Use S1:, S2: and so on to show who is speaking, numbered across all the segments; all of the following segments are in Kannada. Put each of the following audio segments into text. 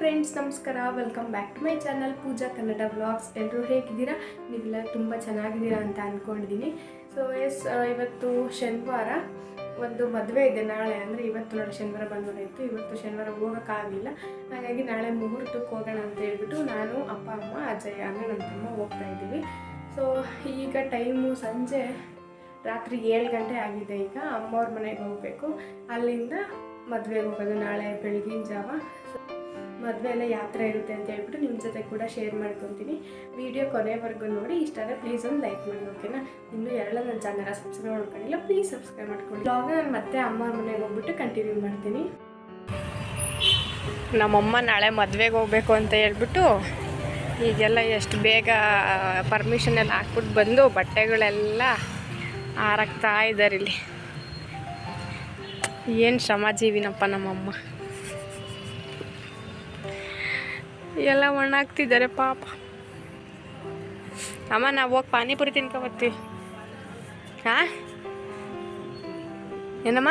S1: ಫ್ರೆಂಡ್ಸ್ ನಮಸ್ಕಾರ. Welcome back to my channel Pooja Kannada vlogs ಎಲ್ಲರೂ ಹೇಗಿದ್ದೀರಾ? ನೀವೆಲ್ಲ ತುಂಬ ಚೆನ್ನಾಗಿದ್ದೀರಾ ಅಂತ ಅಂದ್ಕೊಂಡಿದ್ದೀನಿ ಸೊ ಎಸ್ ಇವತ್ತು ಶನಿವಾರ, ಒಂದು ಮದುವೆ ಇದೆ ನಾಳೆ. ಅಂದರೆ ಇವತ್ತು ನೋಡಿ, ಶನಿವಾರ ಬಂದ್ಬಿಟ್ಟಿತ್ತು ಇವತ್ತು ಶನಿವಾರ ಹೋಗೋಕ್ಕಾಗಲಿಲ್ಲ. ಹಾಗಾಗಿ ನಾಳೆ ಮುಹೂರ್ತಕ್ಕೆ ಹೋಗೋಣ ಅಂತ ಹೇಳ್ಬಿಟ್ಟು ನಾನು ಅಪ್ಪ, ಅಮ್ಮ ಅಜಯ್ ಅಂದರೆ ನನ್ನ ತಮ್ಮ ಹೋಗ್ತಾ ಇದ್ದೀವಿ. ಸೊ ಈಗ ಟೈಮು ಸಂಜೆ ರಾತ್ರಿ ಏಳು ಗಂಟೆ ಆಗಿದೆ ಈಗ. ಅಮ್ಮವ್ರ ಮನೆಗೆ ಹೋಗಬೇಕು. ಅಲ್ಲಿಂದ ಮದುವೆಗೆ ಹೋಗೋದು ನಾಳೆ ಬೆಳಗಿನ ಜಾವ. ಮದುವೆ ಎಲ್ಲ ಯಾವ ಇರುತ್ತೆ ಅಂತ ಹೇಳ್ಬಿಟ್ಟು ನಿಮ್ಮ ಜೊತೆ ಕೂಡ ಶೇರ್ ಮಾಡ್ಕೊತೀನಿ. ವಿಡಿಯೋ ಕೊನೆವರೆಗೂ ನೋಡಿ, ಇಷ್ಟ ಆದರೆ ಪ್ಲೀಸ್ ಒಂದು ಲೈಕ್ ಮಾಡಿ ಓಕೆನಾ ಇನ್ನೂ ಎರಡ ನನ್ನ ಚಾನಲ್ ಸಬ್ಸ್ಕ್ರೈಬ್ ಮಾಡ್ಕೊಂಡಿಲ್ಲ ಪ್ಲೀಸ್ ಸಬ್ಸ್ಕ್ರೈಬ್ ಮಾಡ್ಕೊಳ್ಳಿ. ಬ್ಲಾಗ್ ನಾನು ಮತ್ತೆ ಅಮ್ಮ ಮನೆಗೆ ಹೋಗ್ಬಿಟ್ಟು ಕಂಟಿನ್ಯೂ ಮಾಡ್ತೀನಿ. ನಮ್ಮಮ್ಮ ನಾಳೆ ಮದುವೆಗೆ ಹೋಗ್ಬೇಕು ಅಂತ ಹೇಳ್ಬಿಟ್ಟು ಈಗೆಲ್ಲ ಎಷ್ಟು ಬೇಗ ಪರ್ಮಿಷನ್ ಎಲ್ಲ ಹಾಕ್ಬಿಟ್ಟು ಬಂದು ಬಟ್ಟೆಗಳೆಲ್ಲ ಹಾರಾಕ್ತಾ ಇದ್ದಾರೆ ಇಲ್ಲಿ. ಏನು ಶ್ರಮಜೀವಿನಪ್ಪ ನಮ್ಮಮ್ಮ. ಎಲ್ಲ ಒಣಾಗ್ತಿದ್ದಾರೆ ಪಾಪ. ಅಮ್ಮ, ನಾವು ಹೋಗಿ ಪಾನಿಪುರಿ ತಿನ್ಕೊ ಬರ್ತೀವಿ. ಹಾಂ? ಏನಮ್ಮ?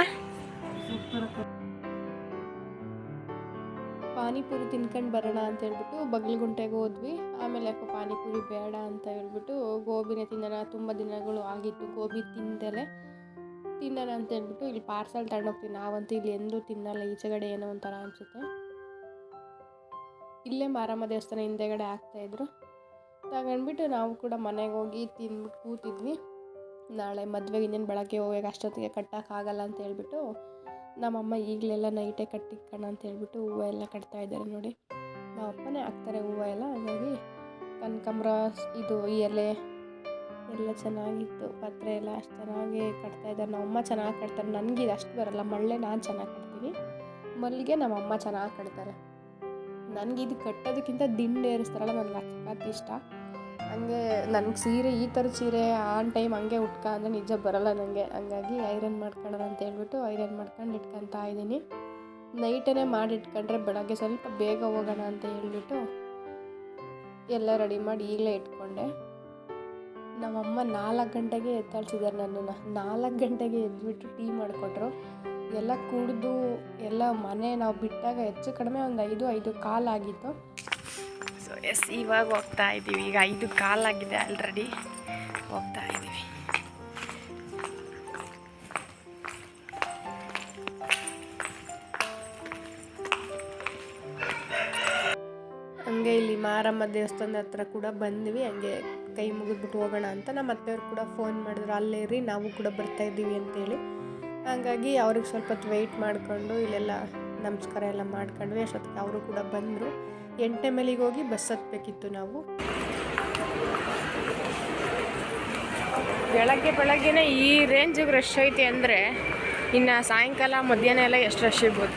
S1: ಪಾನಿಪುರಿ ತಿನ್ಕೊಂಡು ಬರೋಣ ಅಂತ ಹೇಳ್ಬಿಟ್ಟು ಬಗಲ್ಗುಂಟೆಗೆ ಹೋದ್ವಿ. ಆಮೇಲೆ ಯಾಕೋ ಪಾನಿಪುರಿ ಬೇಡ ಅಂತ ಹೇಳ್ಬಿಟ್ಟು ಗೋಬಿನೇ ತಿನ್ನೋಣ. ತುಂಬ ದಿನಗಳು ಆಗಿತ್ತು ಗೋಬಿ ತಿಂದಲೆ. ತಿನ್ನೋಣ ಅಂತ ಹೇಳ್ಬಿಟ್ಟು ಇಲ್ಲಿ ಪಾರ್ಸಲ್ ತಗೊಂಡೋಗ್ತೀವಿ. ನಾವಂತೂ ಇಲ್ಲಿ ಎಂದೂ ತಿನ್ನಲ್ಲ. ಈಚೆಗಡೆ ಏನೋ ಒಂಥರ ಅನಿಸುತ್ತೆ. ಇಲ್ಲೇ ಮಾರಮ್ಮ ದೇವಸ್ಥಾನ ಹಿಂದೆಗಡೆ ಆಗ್ತಾಯಿದ್ರು ತಗೊಂಡ್ಬಿಟ್ಟು ನಾವು ಕೂಡ ಮನೆಗೆ ಹೋಗಿ ತಿಂದ್ಬಿಟ್ಟು ಕೂತಿದ್ವಿ. ನಾಳೆ ಮದುವೆಗೆ ಇನ್ನೇನು ಬೆಳಗ್ಗೆ ಹೋಗಿ ಅಷ್ಟೊತ್ತಿಗೆ ಕಟ್ಟೋಕ್ಕಾಗಲ್ಲ ಅಂತ ಹೇಳ್ಬಿಟ್ಟು, ನಮ್ಮಮ್ಮ ಈಗಲೆಲ್ಲ ನೈಟೇ ಕಟ್ಟಿಕ್ಕಣ ಅಂತ ಹೇಳ್ಬಿಟ್ಟು ಹೂವು ಎಲ್ಲ ಕಟ್ತಾ ಇದ್ದಾರೆ ನೋಡಿ. ನಮ್ಮ ಅಪ್ಪನೇ ಹಾಕ್ತಾರೆ ಹೂವು ಎಲ್ಲ, ಹಾಗಾಗಿ ಕನಕಾಂಬ್ರ, ಇದು ಎಲೆ ಎಲ್ಲ ಚೆನ್ನಾಗಿತ್ತು. ಪತ್ರೆ ಎಲ್ಲ ಅಷ್ಟು ಚೆನ್ನಾಗಿ ಕಟ್ತಾ ಇದ್ದಾರೆ. ನಮ್ಮಮ್ಮ ಚೆನ್ನಾಗಿ ಕಟ್ತಾರೆ. ನನಗೆ ಅಷ್ಟು ಬರಲ್ಲ. ಮಳ್ಳೆ ನಾನು ಚೆನ್ನಾಗಿ ಕಟ್ತೀನಿ. ಮಲ್ಲಿಗೆ ನಮ್ಮಮ್ಮ ಚೆನ್ನಾಗಿ ಕಟ್ತಾರೆ. ನನಗೆ ಇದು ಕಟ್ಟೋದಕ್ಕಿಂತ ದಿಂಡು ಏರಿಸ್ತಾರಲ್ಲ ನನಗೆ ಅಷ್ಟು ಇಷ್ಟ. ಹಂಗೆ ನನಗೆ ಸೀರೆ ಈ ಥರ ಸೀರೆ ಆನ್ ಟೈಮ್ ಹಂಗೆ ಉಟ್ಕ ಅಂದರೆ ನಿಜ ಬರಲ್ಲ ನನಗೆ ಹಂಗಾಗಿ ಐರನ್ ಮಾಡ್ಕೊಳ್ಳೋಣ ಅಂತ ಹೇಳ್ಬಿಟ್ಟು ಐರನ್ ಮಾಡ್ಕೊಂಡು ಇಟ್ಕೊತಾ ಇದ್ದೀನಿ. ನೈಟೇ ಮಾಡಿ ಇಟ್ಕೊಂಡ್ರೆ ಬೆಳಗ್ಗೆ ಸ್ವಲ್ಪ ಬೇಗ ಹೋಗೋಣ ಅಂತ ಹೇಳ್ಬಿಟ್ಟು ಎಲ್ಲ ರೆಡಿ ಮಾಡಿ ಈಗಲೇ ಇಟ್ಕೊಂಡೆ. ನಮ್ಮಮ್ಮ ನಾಲ್ಕು ಗಂಟೆಗೆ ಎತ್ತಾಳ್ಸಿದ್ದಾರೆ ನನ್ನನ್ನು. ನಾಲ್ಕು ಗಂಟೆಗೆ ಎದ್ಬಿಟ್ಟು ಟೀ ಮಾಡಿಕೊಟ್ರು. ಎಲ್ಲ ಕುಡಿದು ಎಲ್ಲ ಮನೆ ನಾವು ಬಿಟ್ಟಾಗ ಹೆಚ್ಚು ಕಡಿಮೆ ಒಂದು ಐದು ಐದು ಕಾಲಾಗಿತ್ತು ಸೊ ಎಸ್ ಇವಾಗ ಹೋಗ್ತಾ ಇದ್ದೀವಿ. ಈಗ ಐದು ಕಾಲಾಗಿದೆ ಆಲ್ರೆಡಿ ಹೋಗ್ತಾ ಇದ್ದೀವಿ. ಹಂಗೆ ಇಲ್ಲಿ ಮಾರಮ್ಮ ದೇವಸ್ಥಾನದ ಹತ್ರ ಕೂಡ ಬಂದ್ವಿ. ಹಂಗೆ ಕೈ ಮುಗಿದ್ಬಿಟ್ಟು ಹೋಗೋಣ ಅಂತ. ನಮ್ಮ ಅತ್ತೆಯವ್ರು ಕೂಡ ಫೋನ್ ಮಾಡಿದ್ರು. ಅಲ್ಲೇ ಇರಿ, ನಾವು ಕೂಡ ಬರ್ತಾ ಇದ್ದೀವಿ ಅಂತೇಳಿ. ಹಾಗಾಗಿ ಅವ್ರಿಗೆ ಸ್ವಲ್ಪ ಹೊತ್ತು ವೆಯ್ಟ್ ಮಾಡಿಕೊಂಡು ಇಲ್ಲೆಲ್ಲ ನಮಸ್ಕಾರ ಎಲ್ಲ ಮಾಡ್ಕೊಂಡ್ವಿ. ಅಷ್ಟೊತ್ತಿಗೆ ಅವರು ಕೂಡ ಬಂದರು. ಎಂಟನೇ ಮೇಲಿಗೆ ಹೋಗಿ ಬಸ್ ಹತ್ತಬೇಕಿತ್ತು ನಾವು. ಬೆಳಗ್ಗೆ ಬೆಳಗ್ಗೆನೇ ಈ ರೇಂಜಿಗೆ ರಶ್ ಐತಿ ಅಂದರೆ ಇನ್ನು ಸಾಯಂಕಾಲ ಮಧ್ಯಾಹ್ನ ಎಲ್ಲ ಎಷ್ಟು ರಶ್ ಇರ್ಬೋದು?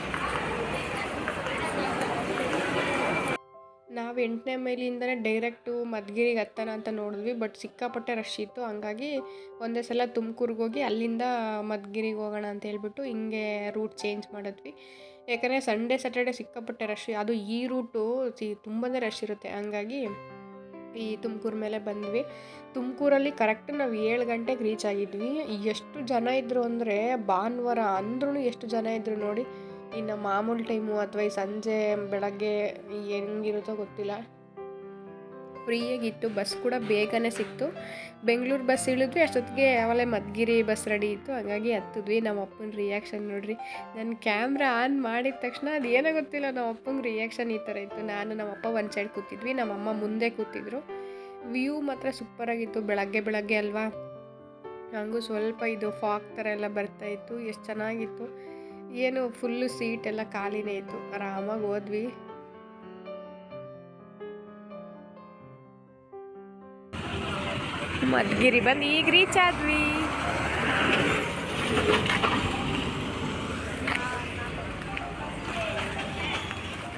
S1: ಎಂಟನೇ ಮೈಲಿಂದನೇ ಡೈರೆಕ್ಟು ಮಧುಗಿರಿಗೆ ಹತ್ತೋಣ ಅಂತ ನೋಡಿದ್ವಿ, ಬಟ್ ಸಿಕ್ಕಾಪಟ್ಟೆ ರಶ್ ಇತ್ತು. ಹಂಗಾಗಿ ಒಂದೇ ಸಲ ತುಮಕೂರಿಗೆ ಹೋಗಿ ಅಲ್ಲಿಂದ ಮಧುಗಿರಿಗೆ ಹೋಗೋಣ ಅಂತ ಹೇಳ್ಬಿಟ್ಟು ಹಿಂಗೆ ರೂಟ್ ಚೇಂಜ್ ಮಾಡಿದ್ವಿ. ಯಾಕಂದರೆ ಸಂಡೇ ಸ್ಯಾಟರ್ಡೆ ಸಿಕ್ಕಾಪಟ್ಟೆ ರಶ್ ಅದು ಈ ರೂಟು ಸಿ ತುಂಬಾ ರಶ್ ಇರುತ್ತೆ. ಹಂಗಾಗಿ ಈ ತುಮಕೂರು ಮೇಲೆ ಬಂದ್ವಿ. ತುಮಕೂರಲ್ಲಿ ಕರೆಕ್ಟ್ ನಾವು ಏಳು ಗಂಟೆಗೆ ರೀಚ್ ಆಗಿದ್ವಿ. ಎಷ್ಟು ಜನ ಇದ್ದರು ಅಂದರೆ ಭಾನುವಾರ ಅಂದ್ರೂ ಎಷ್ಟು ಜನ ಇದ್ದರು ನೋಡಿ ಇನ್ನು ಮಾಮೂಲು ಟೈಮು ಅಥವಾ ಈ ಸಂಜೆ ಬೆಳಗ್ಗೆ ಹೆಂಗಿರುತ್ತೋ ಗೊತ್ತಿಲ್ಲ. ಫ್ರೀಯಾಗಿತ್ತು, ಬಸ್ ಕೂಡ ಬೇಗನೆ ಸಿಕ್ತು. ಬೆಂಗಳೂರು ಬಸ್ ಇಳಿದ್ವಿ, ಅಷ್ಟೊತ್ತಿಗೆ ಆಮೇಲೆ ಮದ್ಗಿರಿ ಬಸ್ ರೆಡಿ ಇತ್ತು. ಹಾಗಾಗಿ ಹತ್ತಿದ್ವಿ. ನಮ್ಮ ಅಪ್ಪನ ರಿಯಾಕ್ಷನ್ ನೋಡ್ರಿ. ನನ್ನ ಕ್ಯಾಮ್ರಾ ಆನ್ ಮಾಡಿದ ತಕ್ಷಣ ಅದು ಗೊತ್ತಿಲ್ಲ, ನಮ್ಮ ಅಪ್ಪಂಗೆ ರಿಯಾಕ್ಷನ್ ಈ ಥರ ಇತ್ತು. ನಾನು ನಮ್ಮ ಅಪ್ಪ ಒಂದು ಸೈಡ್ ಕೂತಿದ್ವಿ, ನಮ್ಮ ಅಮ್ಮ ಮುಂದೆ ಕೂತಿದ್ರು. ವ್ಯೂ ಮಾತ್ರ ಸೂಪರಾಗಿತ್ತು ಬೆಳಗ್ಗೆ ಬೆಳಗ್ಗೆ ಅಲ್ವಾ? ಹಂಗೂ ಸ್ವಲ್ಪ ಇದು ಫಾಕ್ ಥರ ಎಲ್ಲ ಬರ್ತಾಯಿತ್ತು ಎಷ್ಟು ಚೆನ್ನಾಗಿತ್ತು. ಏನು ಫುಲ್ಲು ಸೀಟ್ ಎಲ್ಲ ಖಾಲಿನೇ ಇತ್ತು. ಆರಾಮಾಗಿ ಹೋದ್ವಿ. ಮದ್ಗಿರಿ ಬಂದು ಈಗ ರೀಚ್ ಆದ್ವಿ.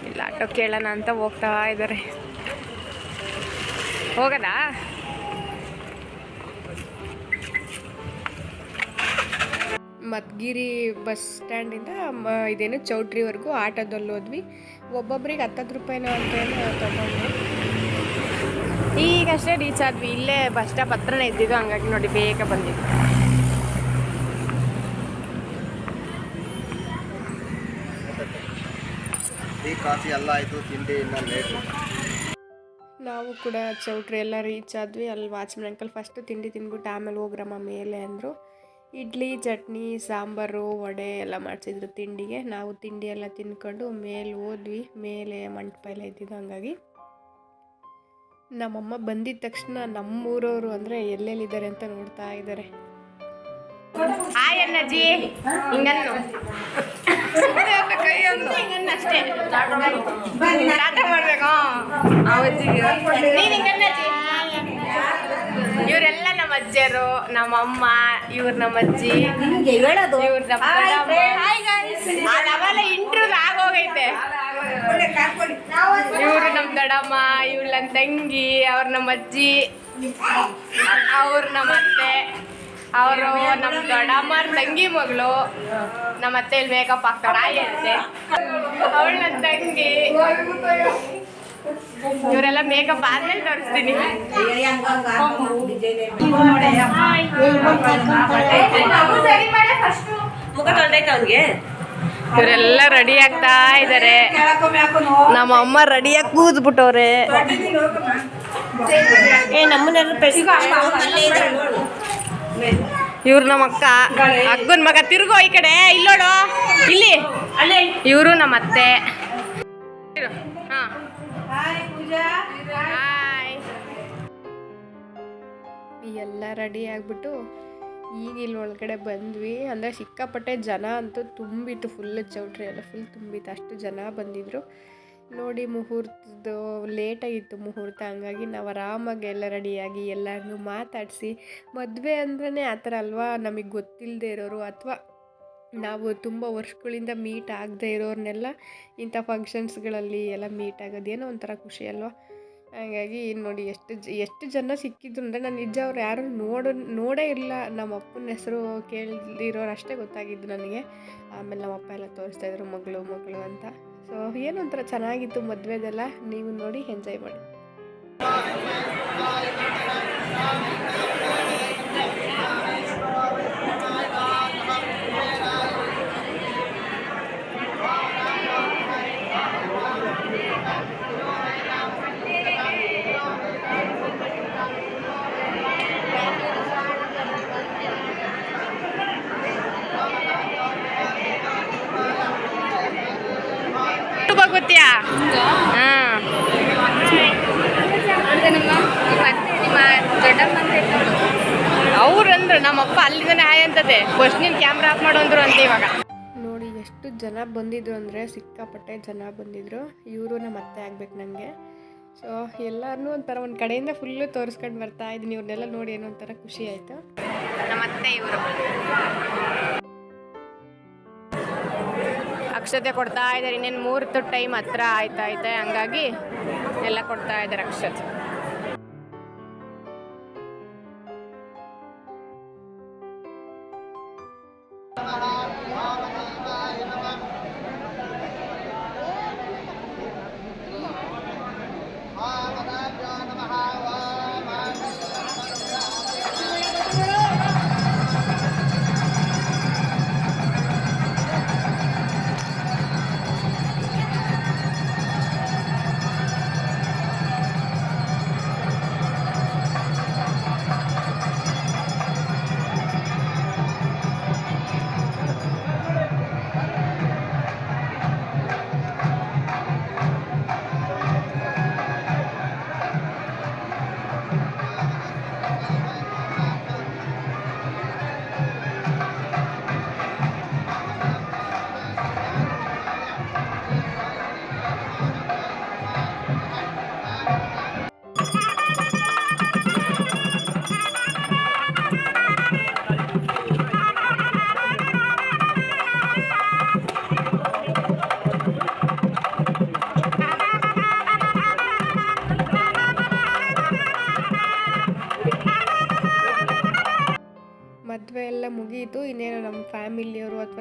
S1: ಇಲ್ಲ, ಆಟೋ ಕೇಳೋಣ ಅಂತ ಹೋಗ್ತಾ ಇದ್ದಾರೆ ಹೋಗದಾ? ಮದ್ಗಿರಿ ಬಸ್ ಸ್ಟ್ಯಾಂಡಿಂದ ಮ ಇದೇನು ಚೌಟ್ರಿವರೆಗೂ ಆಟೋದಲ್ಲಿ ಹೋದ್ವಿ ಒಬ್ಬೊಬ್ರಿಗೆ ಹತ್ತತ್ತು ರೂಪಾಯಿನೋ ಅಂತ ತಗೊಂಡು ಈಗಷ್ಟೇ ರೀಚ್ ಆದ್ವಿ. ಇಲ್ಲೇ ಬಸ್ ಸ್ಟಾಪ್ ಹತ್ರನೇ ಇದ್ದಿದ್ದು ಹಂಗಾಗಿ ನೋಡಿ ಬೇಗ ಬಂದಿದ್ವಿ
S2: ಟೀ ಕಾಫಿ ಎಲ್ಲ ಆಯಿತು. ತಿಂಡಿ ಇನ್ನ ಲೇಟ್.
S1: ನಾವು ಕೂಡ ಚೌಟ್ರಿ ಎಲ್ಲ ರೀಚ್ ಆದ್ವಿ. ಅಲ್ಲಿ ವಾಚ್ಮನ್ ಅಂಕಲ್ ಫಸ್ಟ್ ತಿಂಡಿ ತಿಂದ್ಬಿಟ್ಟು ಆಮೇಲೆ ಹೋಗ್ರಮ್ಮ ಮೇಲೆ ಅಂದರು. ಇಡ್ಲಿ ಚಟ್ನಿ ಸಾಂಬಾರು ವಡೆ ಎಲ್ಲ ಮಾಡಿಸಿದ್ರು ತಿಂಡಿಗೆ. ನಾವು ತಿಂಡಿ ಎಲ್ಲ ತಿನ್ಕೊಂಡು ಮೇಲೆ ಹೋದ್ವಿ. ಮೇಲೆ ಮಂಟಪ ಎಲ್ಲ ಇದ್ದಿದ್ದು ಹಂಗಾಗಿ. ನಮ್ಮಮ್ಮ ಬಂದಿದ ತಕ್ಷಣ ನಮ್ಮೂರವರು ಅಂದರೆ ಎಲ್ಲೆಲ್ಲಿದ್ದಾರೆ ಅಂತ ನೋಡ್ತಾ ಇದ್ದಾರೆ. ಅಷ್ಟೇ ನೀನ್ ನಮ್ಮ ಅಮ್ಮ ಇವ್ರು ನಮ್ಮ ಅಜ್ಜಿ ಇವ್ರು. ಅವೆಲ್ಲ ಇಂಟ್ರೂವ್ ಆಗೋಗೈತೆ. ಇವ್ರು ನಮ್ಮ ದಡಮ್ಮ ಇವ್ರು ನನ್ನ ತಂಗಿ ಅವ್ರ ನಮ್ಮ ಅಜ್ಜಿ ಅವ್ರು ನಮ್ಮ ಅತ್ತೆ ಅವರು ನಮ್ಮ ದೊಡ್ಡಮ್ಮರ ತಂಗಿ ಮಗಳು. ನಮ್ಮ ಅತ್ತೆ ಇಲ್ಲಿ ಮೇಕಪ್ ಹಾಕ್ತಾರ ಅವಳು ನನ್ನ ತಂಗಿ. ಇವರೆಲ್ಲ ಮೇಕಪ್ ಆದ್ಮೇಲೆ ತೋರಿಸ್ತೀನಿ. ಇವರೆಲ್ಲ ರೆಡಿ ಆಗ್ತಾ ಇದಾರೆ. ನಮ್ಮ ಅಮ್ಮ ರೆಡಿಯಾಗಿ ಕೂದ್ಬಿಟ್ಟವ್ರೆ
S3: ಏ, ನಮ್ಮನ್ನೆಲ್ಲ
S1: ಇವ್ರು ನಮ್ಮ ಅಕ್ಕ. ಅಕ್ಕನ ಮಗ ತಿರುಗೋ ಈ ಕಡೆ. ಇಲ್ಲೋಡು. ಇಲ್ಲಿ. ಇವರು ನಮ್ಮ ಅತ್ತೆ. ಎಲ್ಲ ರೆಡಿ ಆಗಿಬಿಟ್ಟು ಈಗ ಇಲ್ಲಿ ಒಳಗಡೆ ಬಂದ್ವಿ. ಅಂದರೆ ಸಿಕ್ಕಾಪಟ್ಟೆ ಜನ ಅಂತೂ ತುಂಬಿತ್ತು ಫುಲ್ ಚೌಟ್ರಿ ಎಲ್ಲ ಫುಲ್ ತುಂಬಿತ್ತು. ಅಷ್ಟು ಜನ ಬಂದಿದ್ರು. ನೋಡಿ ಮುಹೂರ್ತದ್ದು ಲೇಟಾಗಿತ್ತು ಮುಹೂರ್ತ ಹಂಗಾಗಿ ನಾವು ಆರಾಮಾಗಿ ಎಲ್ಲ ರೆಡಿಯಾಗಿ ಎಲ್ಲರನ್ನೂ ಮಾತಾಡಿಸಿ ಮದುವೆ ಅಂದ್ರೇ ಆ ಥರ ಅಲ್ವಾ? ನಮಗೆ ಗೊತ್ತಿಲ್ಲದೆ ಇರೋರು ಅಥವಾ ನಾವು ತುಂಬ ವರ್ಷಗಳಿಂದ ಮೀಟ್ ಆಗದೆ ಇರೋರ್ನೆಲ್ಲ ಇಂಥ ಫಂಕ್ಷನ್ಸ್ಗಳಲ್ಲಿ ಎಲ್ಲ ಮೀಟ್ ಆಗೋದು ಏನೋ ಒಂಥರ ಖುಷಿ ಅಲ್ವಾ? ಹಾಗಾಗಿ ನೋಡಿ ಎಷ್ಟು ಜ, ಎಷ್ಟು ಜನ ಸಿಕ್ಕಿದ್ರು ಅಂದರೆ ನಾನು ನಿಜ ಅವ್ರು ಯಾರು ನೋಡೋ, ನೋಡೇ ಇಲ್ಲ. ನಮ್ಮ ಅಪ್ಪನ ಹೆಸರು ಕೇಳಿರೋರು ಅಷ್ಟೇ ಗೊತ್ತಾಗಿದ್ದು ನನಗೆ. ಆಮೇಲೆ ನಮ್ಮ ಅಪ್ಪ ಎಲ್ಲ ತೋರಿಸ್ತಾ ಇದ್ರು, ಮಗಳು ಮಗಳು ಅಂತ. ಸೊ ಏನೋ ಒಂಥರ ಚೆನ್ನಾಗಿತ್ತು ಮದುವೆದೆಲ್ಲ. ನೀವು ನೋಡಿ ಎಂಜಾಯ್ ಮಾಡಿ. ಗೊತ್ತ್ಯಾ? ಹಾಂ. ಅವ್ರಂದ್ರು ನಮ್ಮಪ್ಪ ಅಲ್ಲಿಂದನೇ ಹಾಯ್ ಅಂತದೆ. ಫಸ್ಟ್ ನೀನು ಕ್ಯಾಮ್ರಾ ಆಫ್ ಮಾಡು ಅಂದ್ರು ಅಂತ ಇವಾಗ. ನೋಡಿ ಎಷ್ಟು ಜನ ಬಂದಿದ್ರು ಅಂದರೆ ಸಿಕ್ಕಾಪಟ್ಟೆ ಜನ ಬಂದಿದ್ರು. ಇವರು ನಮ್ಮ ಅತ್ತೆ ಆಗ್ಬೇಕು ನನಗೆ ಸೊ ಎಲ್ಲರನ್ನೂ ಒಂಥರ ಒಂದು ಕಡೆಯಿಂದ ಫುಲ್ಲು ತೋರಿಸ್ಕೊಂಡು ಬರ್ತಾ ಇದ್ದೀನಿ. ಇವ್ರನ್ನೆಲ್ಲ ನೋಡಿ ಏನೋ ಒಂಥರ ಖುಷಿ ಆಯಿತು. ನಮ್ಮ ಅತ್ತೆ ಇವರು. ಅಕ್ಷತೆ ಕೊಡ್ತಾ ಇದ್ದಾರೆ. ಇನ್ನೇನು ಮೂರ್ತು ಟೈಮ್ ಹತ್ರ ಆಯ್ತಾ ಐತೆ ಹಂಗಾಗಿ ಎಲ್ಲ ಕೊಡ್ತಾ ಇದ್ದಾರೆ ಅಕ್ಷತೆ.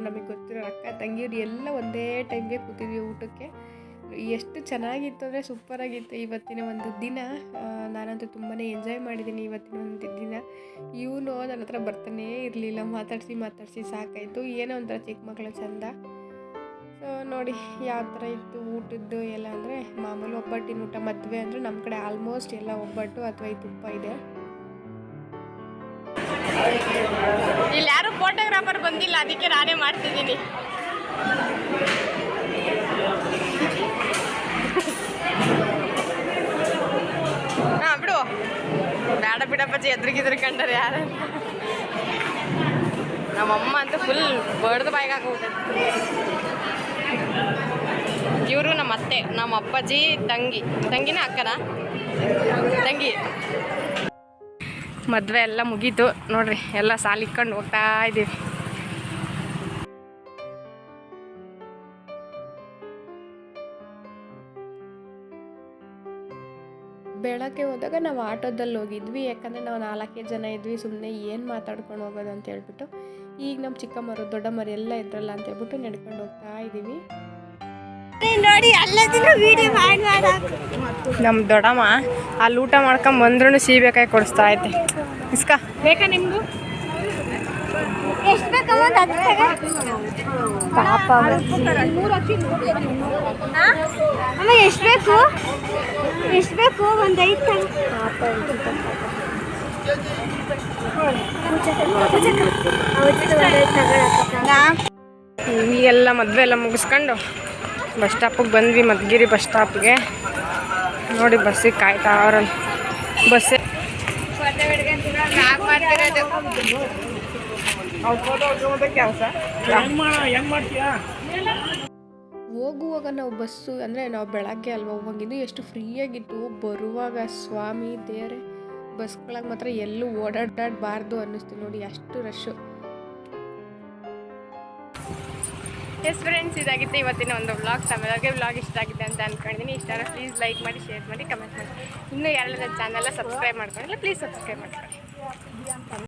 S1: ನಮಗೆ ಗೊತ್ತಿರೋ ಅಕ್ಕ, ತಂಗಿಯರು ಎಲ್ಲ ಒಂದೇ ಟೈಮ್ಗೆ ಕೂತಿದ್ವಿ ಊಟಕ್ಕೆ. ಎಷ್ಟು ಚೆನ್ನಾಗಿತ್ತು ಅಂದರೆ ಸೂಪರಾಗಿತ್ತು ಇವತ್ತಿನ ಒಂದು ದಿನ. ನಾನಂತೂ ತುಂಬಾ ಎಂಜಾಯ್ ಮಾಡಿದ್ದೀನಿ ಇವತ್ತಿನ ಒಂದು ದಿನ. ಇವನು ನನ್ನ ಹತ್ರ ಬರ್ತಾನೇ ಇರಲಿಲ್ಲ. ಮಾತಾಡಿಸಿ ಮಾತಾಡಿಸಿ ಸಾಕಾಯಿತು. ಏನೋ ಒಂಥರ ಚಿಕ್ಕ ಮಕ್ಕಳ ಚಂದ.
S4: ಸೊ ನೋಡಿ ಯಾವ ಥರ ಇತ್ತು ಊಟದ್ದು ಎಲ್ಲ ಅಂದರೆ ಮಾಮೂಲು ಒಬ್ಬಟ್ಟಿನ ಊಟ, ಮದುವೆ ಅಂದರೆ ನಮ್ಮ ಕಡೆ ಆಲ್ಮೋಸ್ಟ್ ಎಲ್ಲ ಒಬ್ಬಟ್ಟು ಅಥವಾ ಈ ತುಪ್ಪ ಇದೆ. ಫೋಟೋಗ್ರಾಫರ್ ಬಂದಿಲ್ಲ, ಅದಕ್ಕೆ ನಾನೇ ಮಾಡ್ತಿದ್ದೀನಿ. ಹಾಂ, ಬಿಡು. ಬೇಡ ಬಿಡಪ್ಪಾಜಿ ಎದ್ರಿಗಿದ್ರು ಕಂಡರೆ ಯಾರು? ನಮ್ಮಮ್ಮ ಅಂತೂ ಫುಲ್ ಬಡ್ದು ಬಾಯಿಗೆ ಹಾಕೋಬಿಟ್ಟೆ ಇವರು ನಮ್ಮ ಅತ್ತೆ ನಮ್ಮ ಅಪ್ಪಾಜಿ ತಂಗಿ. ತಂಗಿನ ಅಕ್ಕನ? ತಂಗಿ. ಮದುವೆ ಎಲ್ಲ ಮುಗೀತು. ನೋಡ್ರಿ, ಎಲ್ಲ ಸಾಲಿಕ್ಕೊಂಡು ಹೋಗ್ತಾ ಇದ್ದೀವಿ ಬೆಳಗ್ಗೆ ಹೋದಾಗ ನಾವು ಆಟೋದಲ್ಲಿ ಹೋಗಿದ್ವಿ. ಯಾಕಂದರೆ ನಾವು ನಾಲ್ಕೇ ಜನ ಇದ್ವಿ. ಸುಮ್ಮನೆ ಏನು ಮಾತಾಡ್ಕೊಂಡು ಹೋಗೋದು ಅಂತ ಹೇಳ್ಬಿಟ್ಟು. ಈಗ ನಮ್ಮ ಚಿಕ್ಕಮ್ಮರು, ದೊಡ್ಡಮ್ಮರು ಎಲ್ಲ ಇದ್ರಲ್ಲ ಅಂತ ಹೇಳ್ಬಿಟ್ಟು ನಡ್ಕೊಂಡು ಹೋಗ್ತಾ ಇದ್ದೀವಿ
S3: ನೋಡಿ ಅಲ್ಲದಿನ ವಿಡಿಯೋ ಮಾಡಿ
S4: ನಮ್ಮ ದೊಡ್ಡಮ್ಮ ಅಲ್ಲಿ ಊಟ ಮಾಡ್ಕೊಂಡ್ ಬಂದ್ರೂ ಸೀಬೇಕಾಗಿ ಕೊಡಿಸ್ತಾ ಐತೆ. ಇಸ್ಕ. ಬೇಕಾ
S3: ಪಾಪ ಅಮ್ಮ ಎಷ್ಟು ಬೇಕು? ಎಷ್ಟು ಬೇಕು? ಒಂದು ಐದು
S4: ಈಗೆಲ್ಲ ಮದುವೆ ಎಲ್ಲ ಮುಗಿಸ್ಕೊಂಡು ಬಸ್ ಸ್ಟಾಪಿಗೆ ಬಂದ್ವಿ ಮದ್ಗಿರಿ ಬಸ್ ಸ್ಟಾಪ್ಗೆ. ನೋಡಿ ಬಸ್ಸಿಗೆ ಕಾಯ್ತಾ ಅವ್ರ ಬಸ್ ಹೋಗುವಾಗ ನಾವು ಬಸ್ಸು ಅಂದರೆ ನಾವು ಬೆಳಗ್ಗೆ ಅಲ್ವಾ ಹೋಗಿದ್ದು ಎಷ್ಟು ಫ್ರೀಯಾಗಿತ್ತು. ಬರುವಾಗ ಸ್ವಾಮಿ ದೇವರೇ, ಬಸ್ಗಳಾಗ ಮಾತ್ರ ಎಲ್ಲೂ ಓಡಾಡಾಡಬಾರ್ದು ಅನ್ನಿಸ್ತು ನೋಡಿ, ಅಷ್ಟು ರಶ್ಶು ಎಸ್ ಫ್ರೆಂಡ್ಸ್, ಇದಾಗಿತ್ತು ಇವತ್ತಿನ ಒಂದು ವ್ಲಾಗ್ ತಮಗೆ ವ್ಲಾಗ್ ಇಷ್ಟ ಆಗಿದೆ ಅಂತ ಅನ್ಕೊಂಡಿದ್ದೀನಿ ಇಷ್ಟ ಆದರೆ ಪ್ಲೀಸ್ ಲೈಕ್ ಮಾಡಿ ಶೇರ್ ಮಾಡಿ ಕಮೆಂಟ್ ಮಾಡಿ. ಇನ್ನೂ ಯಾರೆಲ್ಲ ಚಾನಲ್ನ ಸಬ್ಸ್ಕ್ರೈಬ್ ಮಾಡ್ಕೊಂಡಿಲ್ಲ ಪ್ಲೀಸ್ ಸಬ್ಸ್ಕ್ರೈಬ್ ಮಾಡ್ಕೊಳ್ಳಿ.